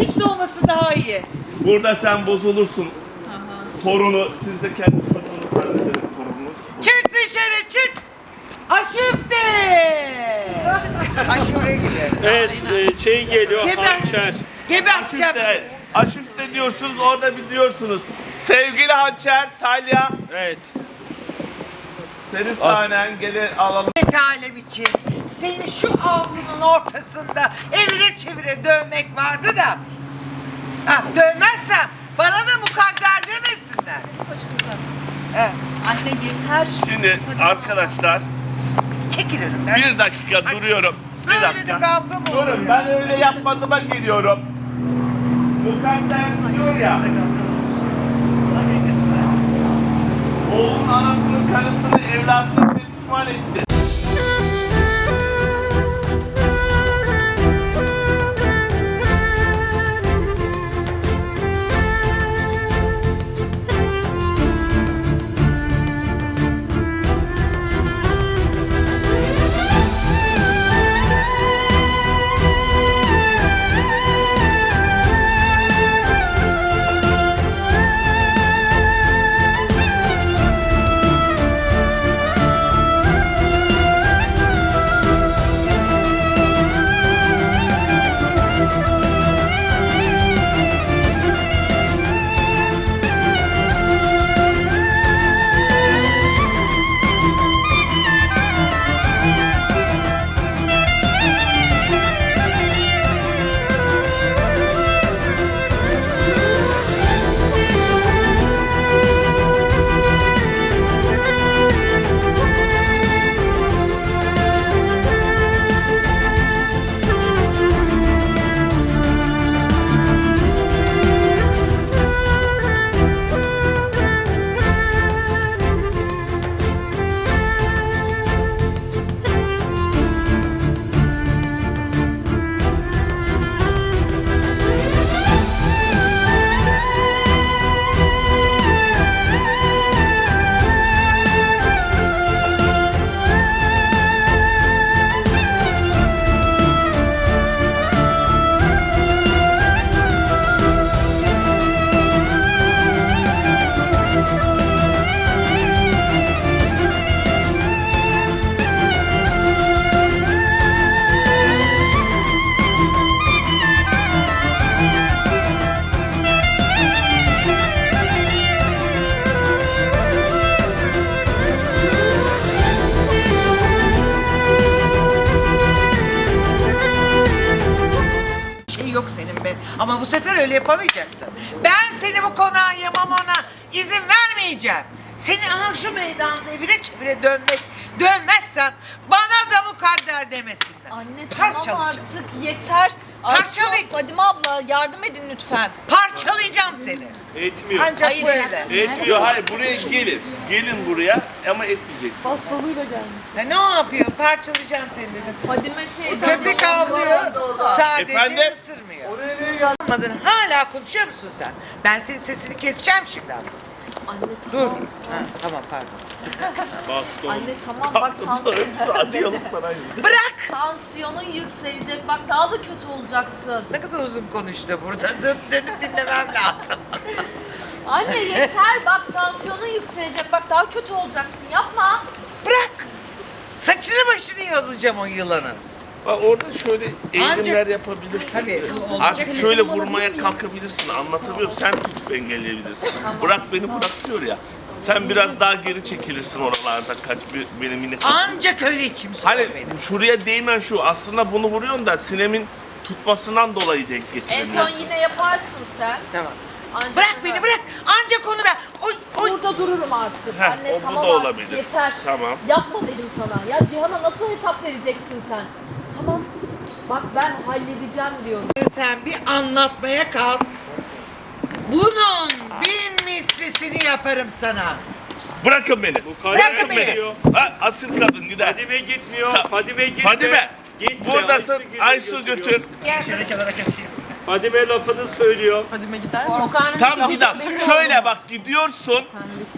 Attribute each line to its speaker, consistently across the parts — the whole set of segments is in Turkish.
Speaker 1: Hiç de olması daha iyi.
Speaker 2: Burada sen bozulursun. Torunu, siz de kendi çocuğunu zannederim torununuz.
Speaker 1: Çık dışarı çık. Aşıfte. Aşure gibi.
Speaker 3: Evet, e, şey geliyor,
Speaker 1: Geber.
Speaker 3: hançer.
Speaker 1: Geberteceğim.
Speaker 2: Aşifte, aşifte diyorsunuz orada biliyorsunuz. Sevgili Hançer, Talya,
Speaker 3: Evet.
Speaker 2: Senin sahnen gele alalım.
Speaker 1: Et alem için seni şu avlunun ortasında evire çevire dövmek vardı da. Ha, dövmezsem bana da mukadder demesinler. He,
Speaker 4: Anne yeter.
Speaker 2: Şimdi arkadaşlar
Speaker 1: çekil önümden.
Speaker 2: bir dakika duruyorum. Bir
Speaker 1: Böyle de
Speaker 2: dakika.
Speaker 1: kavga mı olur?
Speaker 2: Durun ben öyle yapmadığıma geliyorum. Mukadder diyor ya. Oğlun anasının karısını evladını düşman etti.
Speaker 1: Öyle yapamayacaksın. Ben seni bu konağa yamamana izin vermeyeceğim. Seni aha şu meydanda evire çevire dönmek dönmezsem bana da mukadder demesinler.
Speaker 4: Anne tamam
Speaker 1: Parçalayacağım.
Speaker 4: artık yeter.
Speaker 1: Parçalay-
Speaker 4: Ayşe, Fadime abla yardım edin lütfen.
Speaker 1: Parçalayacağım seni.
Speaker 3: Etmiyor.
Speaker 1: Ancak
Speaker 4: Hayır,
Speaker 1: böyle.
Speaker 4: hayır.
Speaker 2: Etmiyor. Hayır buraya gelin. Gelin buraya ama etmeyeceksin.
Speaker 1: Ya ne yapıyor? Parçalayacağım seni dedim.
Speaker 4: Fadime şey
Speaker 1: Köpek avlıyor. Sadece
Speaker 2: Efendim?
Speaker 1: ısırmıyor. Anlamadın. Hala konuşuyor musun sen? Ben senin sesini keseceğim şimdi. ama.
Speaker 4: Anne
Speaker 1: Dur.
Speaker 4: tamam.
Speaker 1: Ha, tamam pardon.
Speaker 3: Baston.
Speaker 4: Anne tamam bak tansiyon.
Speaker 2: Hadi yalıklar aynı.
Speaker 1: Bırak.
Speaker 4: Tansiyonun yükselecek. Bak daha da kötü olacaksın.
Speaker 1: Ne kadar uzun konuştu burada. Dönüp dönüp dinlemem lazım.
Speaker 4: Anne yeter bak tansiyonun yükselecek. Bak daha kötü olacaksın. Yapma.
Speaker 1: Bırak. Saçını başını yolacağım o yılanın.
Speaker 2: Bak orada şöyle eğilimler
Speaker 1: Ancak-
Speaker 2: yapabilirsin.
Speaker 1: Tabii, olacak
Speaker 2: Artık
Speaker 1: öyle.
Speaker 2: şöyle vurmaya kalkabilirsin. Anlatabiliyorum. Sen engelleyebilirsin. Bırak beni bırak diyor ya. Sen biraz daha geri çekilirsin oralarda kaç bir, benim minik.
Speaker 1: Ancak öyle içim soğur
Speaker 2: Hani
Speaker 1: benim.
Speaker 2: şuraya değmen şu. Aslında bunu vuruyorsun da sinemin tutmasından dolayı denk
Speaker 4: En son yine yaparsın sen.
Speaker 1: Tamam.
Speaker 4: Ancak
Speaker 1: Bırak beni bırak. Ancak onu ben. Oy oy.
Speaker 4: Burada dururum artık.
Speaker 2: Heh,
Speaker 4: Anne
Speaker 2: o bu
Speaker 4: tamam
Speaker 2: da
Speaker 4: artık
Speaker 2: olabilir.
Speaker 4: yeter.
Speaker 2: Tamam.
Speaker 4: Yapma dedim sana. Ya Cihan'a nasıl hesap vereceksin sen? Tamam. Bak ben halledeceğim diyorum.
Speaker 1: Sen bir anlatmaya kalk. Bunun bin mislisini yaparım sana.
Speaker 2: Bırakın beni.
Speaker 3: Bu
Speaker 2: Bırakın
Speaker 1: beni.
Speaker 2: Ha, asil kadın gider.
Speaker 3: Fadime gitmiyor.
Speaker 2: Ta-
Speaker 3: Fadime gitme.
Speaker 2: Fadime.
Speaker 3: Gitme.
Speaker 2: Buradasın.
Speaker 3: Aysu
Speaker 2: Aysu
Speaker 3: götürüyor.
Speaker 2: götür.
Speaker 1: Gel.
Speaker 3: Fadime lafını söylüyor.
Speaker 2: Tam bir dakika. Şöyle bak gidiyorsun.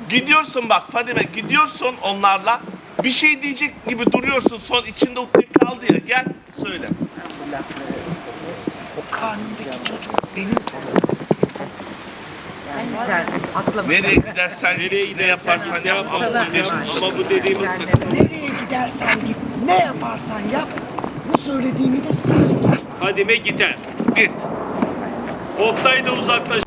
Speaker 2: Gidiyorsun bak Fadime gidiyorsun onlarla. Bir şey diyecek gibi duruyorsun. Son içinde ukde kaldı ya. Gel söyle.
Speaker 1: karnındaki çocuk benim torunum.
Speaker 5: Sen atlamışsın.
Speaker 3: Nereye gidersen
Speaker 6: Nereye
Speaker 3: git, ne yaparsan yap.
Speaker 6: yap,
Speaker 3: Ama
Speaker 6: yap,
Speaker 3: dedim
Speaker 6: ama bu dediğimi sakın.
Speaker 1: Nereye gidersen git, ne yaparsan yap. Bu söylediğimi de sakın.
Speaker 6: Fadime gider.
Speaker 3: git.
Speaker 6: Oktay da uzaklaş.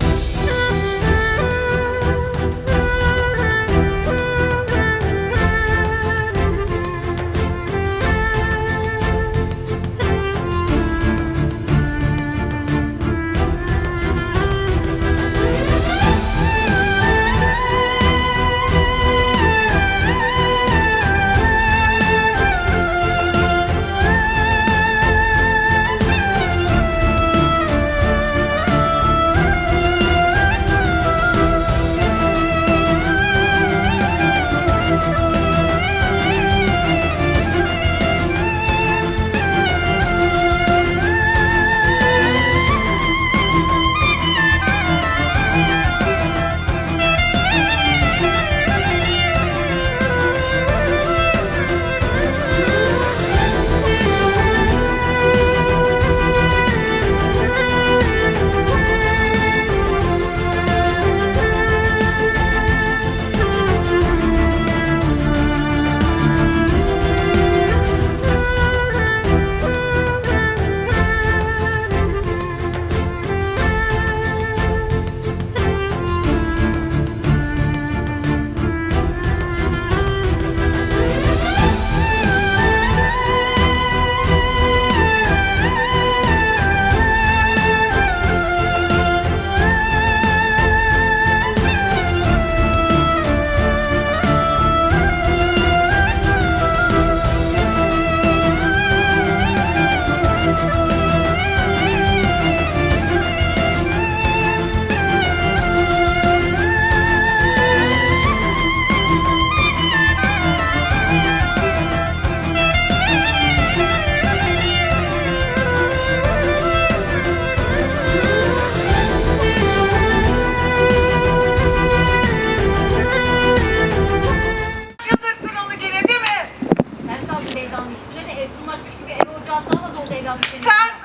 Speaker 2: Sen